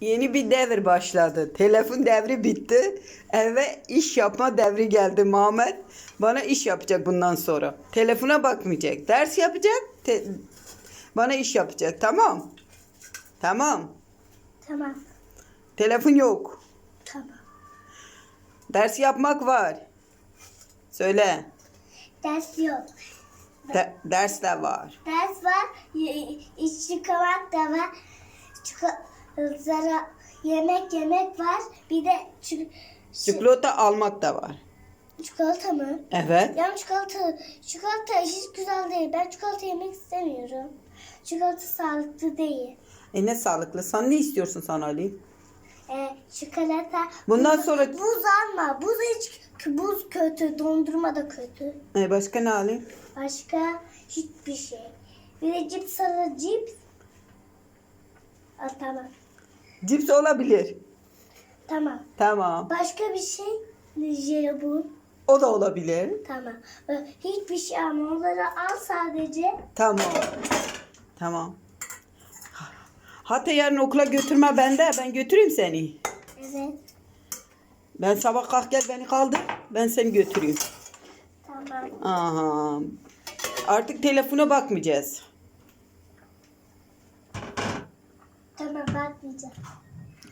Yeni bir devir başladı. Telefon devri bitti. Eve iş yapma devri geldi Muhammed. Bana iş yapacak bundan sonra. Telefona bakmayacak. Ders yapacak. te- bana iş yapacak. Tamam. Tamam. Tamam. Telefon yok. Tamam. Ders yapmak var. Söyle. Ders yok. De- ders de var. Ders var. iç çıkamak da var. Çikolata, yemek yemek var. Bir de çi- Çikolata almak da var. çikolata mı? Evet. Ya çikolata, çikolata hiç güzel değil. Ben çikolata yemek istemiyorum. Çikolata sağlıklı değil. E ne sağlıklı. Sen ne istiyorsun sen Ali? Ee, çikolata. Bundan buz, sonra- Buz alma. Buz hiç buz kötü. Dondurma da kötü. E başka ne alayım? Başka hiçbir şey. Bir de cips alır cips. Aa, tamam. Cips olabilir. Tamam. Tamam. Başka bir şey. Jelibon. O da olabilir. Tamam. Hiçbir şey ama onları al sadece. Tamam. Tamam. Hatta yarın okula götürme bende. Ben götüreyim seni. Evet. Ben sabah kalk gel beni kaldır. Ben seni götüreyim. Tamam. Aha. Artık telefona bakmayacağız. Tamam bakmayacağım.